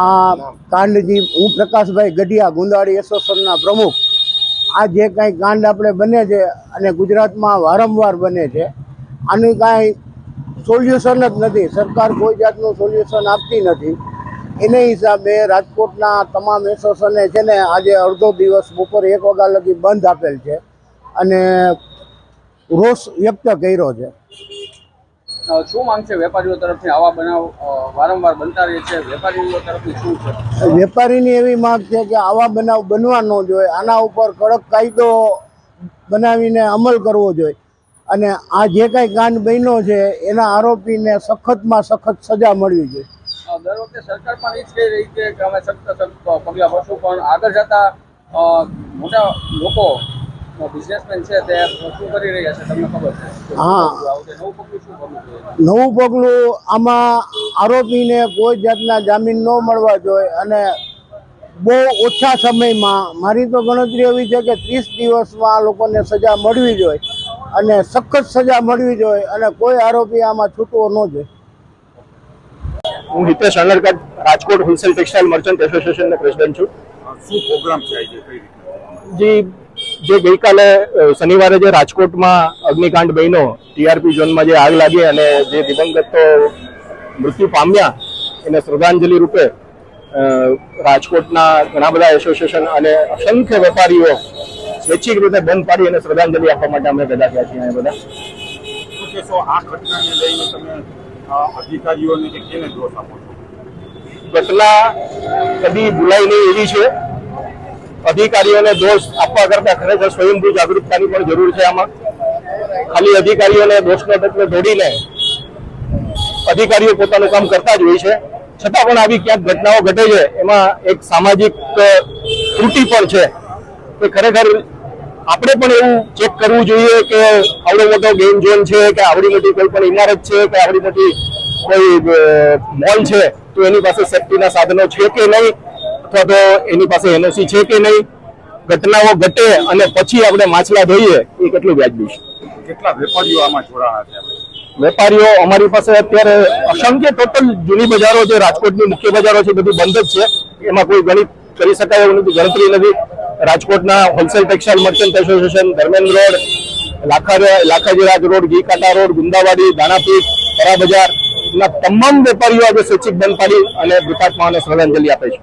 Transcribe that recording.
આ કાંડજી, હું પ્રકાશભાઈ ગઢિયા, ગુંદાળી એસોસિએશનના પ્રમુખ. આ જે કાંઈ કાંડ આપણે બને છે અને ગુજરાતમાં વારંવાર બને છે, આનું કાંઈ સોલ્યુશન જ નથી. સરકાર કોઈ જાતનું સોલ્યુશન આપતી નથી. એને હિસાબે રાજકોટના તમામ એસોસિએશને છે ને આજે અડધો દિવસ બપોર એક વાગ્યા લગી બંધ આપેલ છે અને રોષ વ્યક્ત કર્યો છે. શું માંગ છે વેપારીઓ તરફથી? આવા બનાવ વારંવાર બનતા રહે છે. વેપારીઓ તરફથી શું છે? વેપારીની એવી માંગ છે કે આવા બનાવ બનવા ન જોઈએ. આના ઉપર કડક કાયદો બનાવીને અમલ કરવો જોઈએ. અને આ જે કાંઈ કાંડ બન્યો છે એના આરોપીને સખતમાં સખત સજા મળવી જોઈએ. દર વખતે સરકાર પણ એ જ કહી રહી છે કે અમે સખત સખત પગલાં ભરશું પણ આગળ જતા મોટા લોકો બિઝનેસમેન છે તે શું કરી રહ્યા છે તમને ખબર છે. હા. નવું પગલું શું કરવું જોઈએ? નવું પગલું આમાં આરોપીને કોઈ જાતના જામીન ન મળવા જોઈએ અને બહુ ઓછા સમયમાં મારી તો ગણતરી એવી છે કે ત્રીસ દિવસમાં આ લોકોને સજા મળવી જોઈએ અને સખત સજા મળવી જોઈએ અને કોઈ આરોપી આમાં છૂટવો ન જોઈએ. હું Hitesh Anarkat Rajkot wholesale textile merchant એસોસિએશનનો president છું. શું પ્રોગ્રામ છે આજે જી જે ગઈકાલે શનિવારે જે રાજકોટમાં અગ્નિકાંડ બન્યો ટીઆરપી ઝોનમાં જે આગ લાગી અને જે દિવંગતો મૃત્યુ પામ્યા એને શ્રદ્ધાંજલિ રૂપે રાજકોટના ઘણા બધા એસોસિએશન અને અસંખ્ય વેપારીઓ સ્વૈચ્છિક રીતે બંધ પાડી અને શ્રદ્ધાંજલિ આપવા માટે અમે ભેગા થયા છીએ બધા. અધિકારીઓને કે કેને દોષ આપો ઘટના કદી ભૂલાય નહીં એવી છે. અધિકારીઓને દોષ આપવા કરતા ખરેખર સ્વયંભૂ જાગૃતતાની પણ જરૂર છે આમાં. ખાલી અધિકારીઓને દોષનો ટકલો જોડીને અધિકારીઓ પોતાનું કામ કરતા જ હોય છે. છતાં પણ આવી ક્યાંક ઘટનાઓ ઘટે છે, એમાં એક સામાજિક ત્રુટિ પણ છે કે ખરેખર આપણે પણ એવું ચેક કરવું જોઈએ કે આવડો મોટો ગેમ ઝોન છે કે આવડી મોટી કોઈ પણ ઇમારત છે કે આવડી મોટી કોઈ મોલ છે, તો એની પાસે સેફટીના સાધનો છે કે નહીં? અથવા તો એની પાસે એનઓસી છે કે નહીં ઘટનાઓ ઘટે અને પછી આપણે માછલા ધોઈએ એ કેટલું વ્યાજબી છે? કેટલા વેપારીઓ આમાં જોડાણા છે વેપારીઓ અમારી પાસે અત્યારે અસંખ્ય ટોટલ જૂની બજારો જે રાજકોટની મુખ્ય બજારો છે બધી બંધ જ છે. એમાં કોઈ ગણિત કરી શકાય એવું નથી ગણતરી નથી. રાજકોટના wholesale textile merchant association Dharmendra road Lakha Lakhaji Raj road Ghee Kanta road Gundawadi Danapith પરા બજાર ના તમામ વેપારીઓ આજે સ્વૈચ્છિક બંધ પાડી અને મૃતાત્માઓને શ્રદ્ધાંજલિ આપે છે.